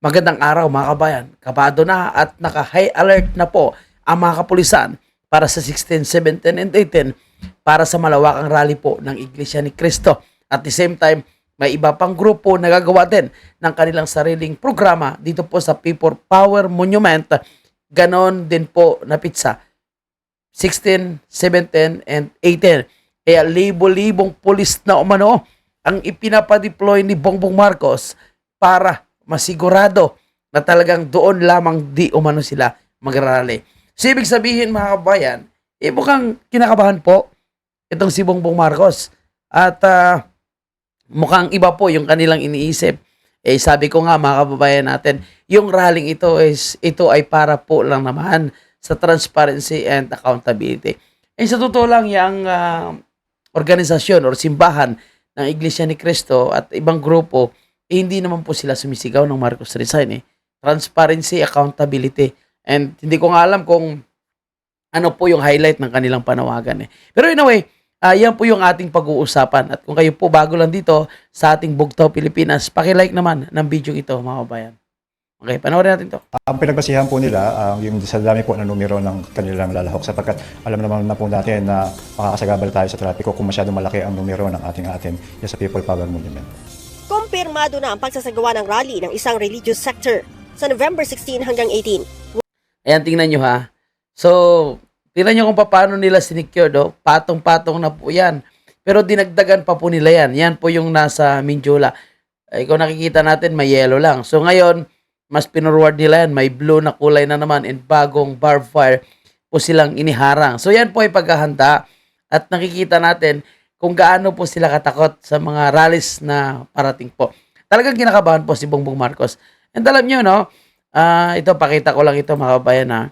Magandang araw mga kabayan. Kabado na at naka-high alert na po ang mga kapulisan para sa 16, 17, and 18 para sa malawakang rally po ng Iglesia ni Cristo. At the same time, may iba pang grupo na gagawa din ng kanilang sariling programa dito po sa People Power Monument. Ganon din po na pizza. 16, 17, and 18. Kaya libo-libong pulis na umano ang ipinapadeploy ni Bongbong Marcos para masigurado na talagang doon lamang di umano sila magrarally. So, ibig sabihin mga kabayan, eh kinakabahan po itong si Bongbong Marcos. At ah, mukhang iba po yung kanilang iniisip. Eh sabi ko nga mga kababayan natin, yung rallying ito is ito ay para po lang naman sa transparency and accountability. Eh sa totoo lang yung ah, organisasyon or simbahan ng Iglesia ni Cristo at ibang grupo, eh, hindi naman po sila sumisigaw ng Marcos resign eh. Transparency, accountability. And hindi ko nga alam kung ano po yung highlight ng kanilang panawagan eh. Pero anyway, Ah, yan po yung ating pag-uusapan. At kung kayo po bago lang dito sa ating Bugtaw Pilipinas, paki-like naman ng video ito, mga kabayan. Okay, panoorin natin to. Ang pinagbasihan po nila, ah, yung sa dami po na numero ng kanilang lalahok sapagkat alam naman na po natin na makakasagabal tayo sa trapiko kung masyadong malaki ang numero ng ating atin sa People Power Movement. Kumpirmado na ang pagsasagawa ng rally ng isang religious sector sa November 16 hanggang 18. Ayan, tingnan nyo ha. So, tingnan nyo kung paano nila sinicure, do. Patong-patong na po yan. Pero dinagdagan pa po nila yan. Yan po yung nasa Minjula. Ay, kung nakikita natin, may yellow lang. So, ngayon, mas pinurward nila yan. May blue na kulay na naman and bagong barbed wire po silang iniharang. So, yan po ay paghahanda. At nakikita natin kung gaano po sila katakot sa mga rallies na parating po. Talagang kinakabahan po si Bongbong Marcos. And alam nyo, no, ah ito, pakita ko lang ito mga kabayan ha.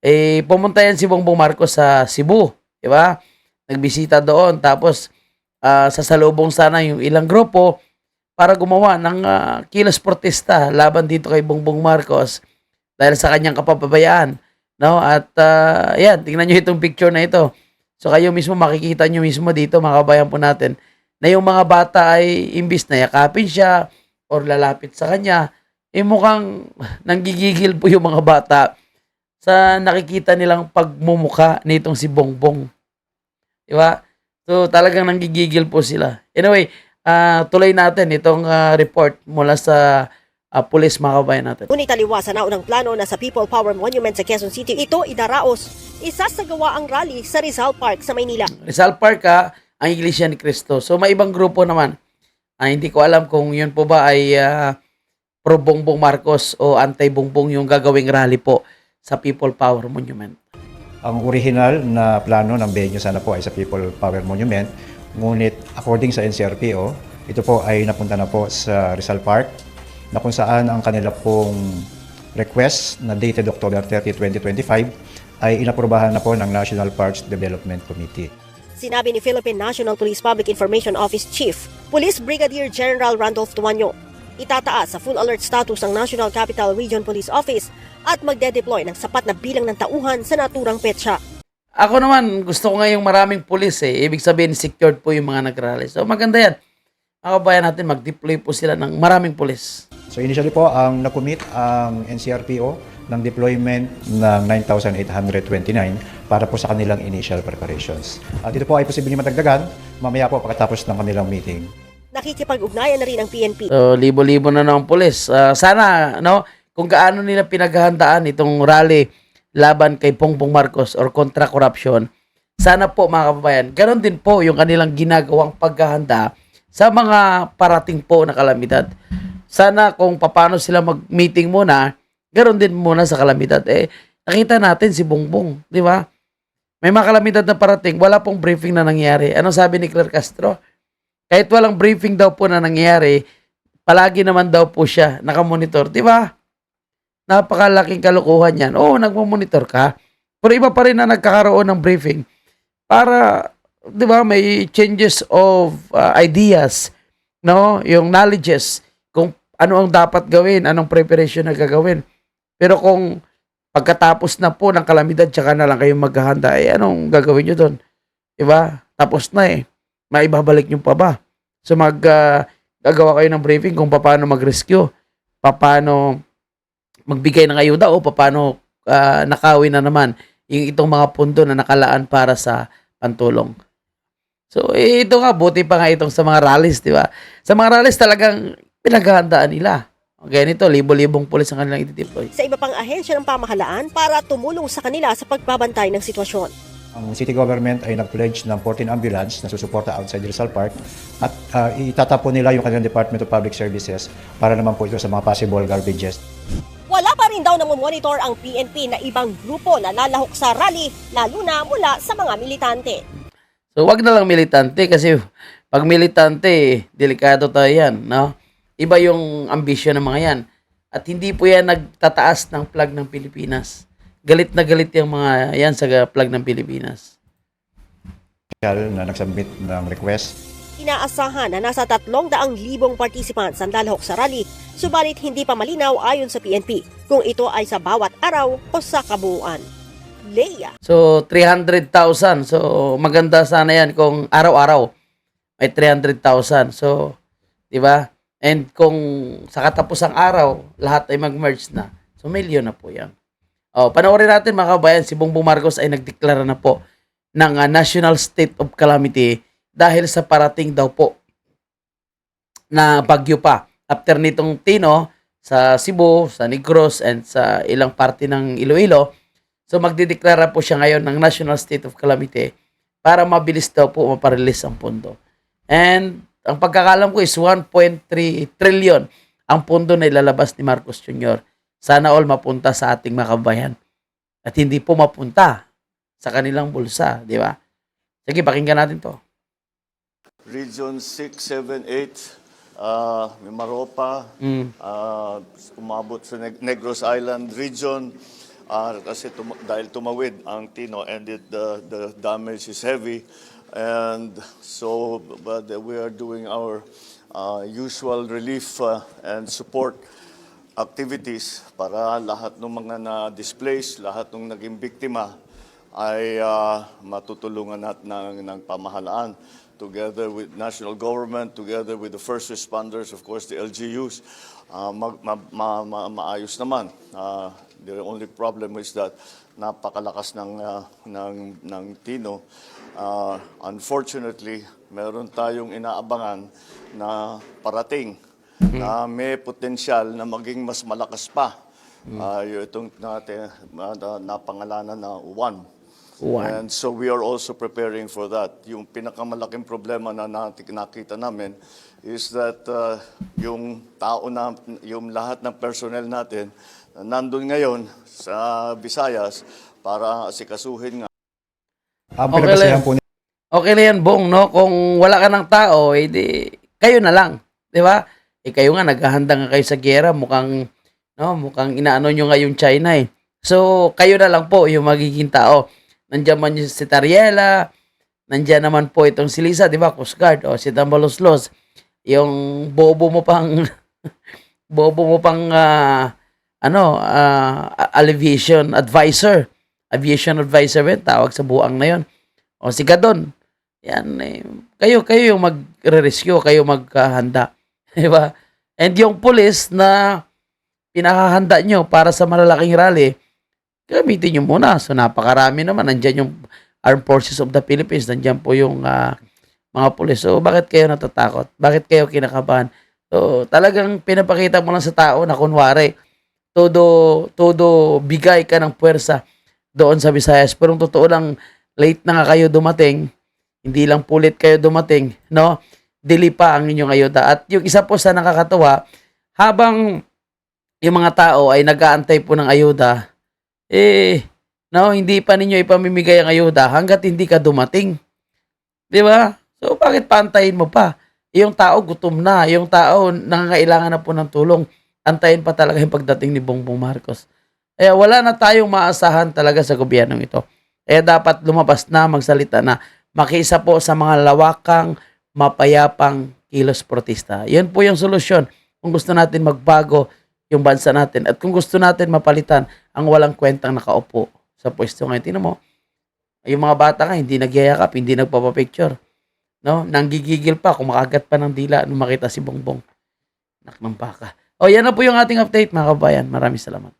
Eh, pumunta yan si Bongbong Marcos sa Cebu, di ba? Nagbisita doon, tapos ah, sasalubong sana yung ilang grupo para gumawa ng ah, kilos protesta laban dito kay Bongbong Marcos dahil sa kanyang kapababayaan. No? At ah, yan, tingnan nyo itong picture na ito. So kayo mismo makikita nyo mismo dito mga kabayan po natin na yung mga bata ay imbis na yakapin siya or lalapit sa kanya, eh mukhang nanggigigil po yung mga bata sa nakikita nilang pagmumuka nitong si Bongbong. Di ba? So talagang nanggigigil po sila. Anyway, ah, tuloy natin itong ah, report mula sa ah, pulis mga kabayan natin. Ngunit taliwa sa naunang plano na sa People Power Monument sa Quezon City, ito idaraos. Isasagawa ang rally sa Rizal Park sa Maynila. Rizal Park ha, ang Iglesia ni Cristo. So may ibang grupo naman. Ah, hindi ko alam kung yun po ba ay ah, pro Bongbong Marcos o anti Bongbong yung gagawing rally po sa People Power Monument. Ang original na plano ng venue sana po ay sa People Power Monument. Ngunit according sa NCRPO, ito po ay napunta na po sa Rizal Park na kung saan ang kanila pong request na dated October 30, 2025 ay inaprubahan na po ng National Parks Development Committee. Sinabi ni Philippine National Police Public Information Office Chief, Police Brigadier General Randolph Tuanyo, itataas sa full alert status ang National Capital Region Police Office at magde-deploy ng sapat na bilang ng tauhan sa naturang petsa. Ako naman, gusto ko ngayong maraming pulis eh. Ibig sabihin, secured po yung mga nagrally. So maganda yan. Mga kabayan natin, mag-deploy po sila ng maraming pulis. So initially po, ang nakumit ang NCRPO ng deployment ng 9,829 para po sa kanilang initial preparations. At ito po ay posibleng matagdagan mamaya po pagkatapos ng kanilang meeting. Nakikipag-ugnayan na rin ang PNP So, libo-libo na ng pulis. Ah, sana, no, kung gaano nila pinaghahandaan itong rally laban kay Bongbong Marcos or kontra corruption, sana po mga kababayan, ganon din po yung kanilang ginagawang paghahanda sa mga parating po na kalamidad. Sana kung paano sila mag-meeting muna, ganon din muna sa kalamidad. Eh, nakita natin si Bongbong, di ba? May mga kalamidad na parating, wala pong briefing na nangyari. Ano sabi ni Claire Castro? Kahit walang briefing daw po na nangyari, palagi naman daw po siya nakamonitor. Di ba? Napakalaking kalokohan yan. Oo, nagmamonitor ka. Pero iba pa rin na nagkakaroon ng briefing para, di ba, may changes of uh, ideas, no? Yung knowledges, ano ang dapat gawin, anong preparation na gagawin. Pero kung pagkatapos na po ng kalamidad, tsaka na lang kayo maghahanda, eh, anong gagawin nyo doon? Di ba? Tapos na eh maibabalik nyo pa ba? So mag ah, gagawa kayo ng briefing kung paano mag-rescue, paano magbigay ng ayuda o paano ah, nakawin na naman yung itong mga pundo na nakalaan para sa pantulong. So, eh, ito nga, buti pa nga itong sa mga rallies, di ba? Sa mga rallies talagang pinaghahandaan nila. Okay, nito, libo-libong pulis ang kanilang itideploy. Sa iba pang ahensya ng pamahalaan para tumulong sa kanila sa pagbabantay ng sitwasyon. Ang city government ay nag-pledge ng 14 ambulance na susuporta outside Rizal Park at ah, itatapon nila yung kanilang Department of Public Services para naman po ito sa mga possible garbages. Wala pa rin daw namomonitor ang PNP na ibang grupo na lalahok sa rally, lalo na mula sa mga militante. So, wag na lang militante kasi pag militante, delikado tayo yan, no? Iba yung ambisyon ng mga yan. At hindi po yan nagtataas ng flag ng Pilipinas. Galit na galit yung mga yan sa flag ng Pilipinas. na nagsubmit ng request Inaasahan na nasa 300,000 participants ang lalahok sa rally, subalit hindi pa malinaw ayon sa PNP kung ito ay sa bawat araw o sa kabuuan. Leia, So, 300,000. So, maganda sana yan kung araw-araw may 300,000. So, di ba? And kung sa katapusang araw, lahat ay mag-merge na. So, milyon na po yan. Oh, panoorin natin mga kabayan, si Bongbong Marcos ay nagdeklara na po ng ah, National State of Calamity dahil sa parating daw po na bagyo pa. After nitong Tino sa Cebu, sa Negros, and sa ilang parte ng Iloilo, So magdideklara po siya ngayon ng National State of Calamity para mabilis daw po maparelease ang pondo. And ang pagkakalam ko is 1.3 trillion ang pondo na ilalabas ni Marcos Jr. Sana all mapunta sa ating mga kabayan. At hindi po mapunta sa kanilang bulsa, di ba? Sige, pakinggan natin to. Region 6, 7, 8, uh, Mimaropa, Mm. uh, umabot sa Neg- Negros Island region uh, kasi tum- dahil tumawid ang Tino and it, the, the damage is heavy. And so but we are doing our uh, usual relief uh, and support activities para lahat ng mga na-displaced, lahat ng naging biktima ay ah, matutulungan natin ng, ng pamahalaan together with national government, together with the first responders, of course, the LGUs. ah, mag- ma- ma- ma- maayos naman. Ah, the only problem is that napakalakas ng, ah, ng, ng Tino. Ah, unfortunately, meron tayong inaabangan na parating na may potensyal na maging mas malakas pa. Ah, yung itong natin, uh, napangalanan na one. One. And so we are also preparing for that. Yung pinakamalaking problema na nati- nakita namin is that uh, yung tao na, yung lahat ng personnel natin na nandun ngayon sa Visayas para asikasuhin nga Ang Okay, pinagkasihan Len. po Okay na yan, Bong, no? Kung wala ka ng tao, edi kayo na lang. Di ba? Eh, kayo nga, naghahanda nga kayo sa gera. Mukhang, no, mukhang inaano nyo nga yung China eh. So, kayo na lang po yung magiging tao. Nandiyan man yung si Tariela, nandiyan naman po itong si Lisa, di ba? Coast Guard, o si Tambaloslos. Yung bobo mo pang, bobo mo pang, ah, ano, ah, aviation advisor. Aviation advisor, eh, tawag sa buang na yon. O si Gadon. Yan, eh, kayo, kayo yung magre-rescue, kayo maghahanda. Di ba? And yung police na pinahahanda nyo para sa malalaking rally, gamitin nyo muna. So, napakarami naman. Nandyan yung Armed Forces of the Philippines. Nandyan po yung ah, mga police. So, bakit kayo natatakot? Bakit kayo kinakabahan? So, talagang pinapakita mo lang sa tao na kunwari, todo, todo bigay ka ng puwersa doon sa Visayas. Pero ang totoo lang, late na nga kayo dumating, hindi lang pulit kayo dumating, no? Dili pa ang inyong ayuda. At yung isa po sa nakakatuwa, habang yung mga tao ay nag-aantay po ng ayuda, eh, no, hindi pa ninyo ipamimigay ang ayuda hanggat hindi ka dumating. Di ba? So, bakit pantayin mo pa? Yung tao gutom na, yung tao nangangailangan na po ng tulong, antayin pa talaga yung pagdating ni Bongbong Marcos. Kaya wala na tayong maasahan talaga sa gobyernong ito. Kaya dapat lumabas na, magsalita na, makisa po sa mga lawakang, mapayapang kilos protesta. Yan po yung solusyon kung gusto natin magbago yung bansa natin at kung gusto natin mapalitan ang walang kwentang nakaupo sa pwesto ngayon. Tingnan mo, yung mga bata nga hindi nagyayakap, hindi nagpapapicture. No? Nanggigigil pa, kumakagat pa ng dila nung makita si Bongbong. Nak ng baka. O yan na po yung ating update mga kabayan. Maraming salamat.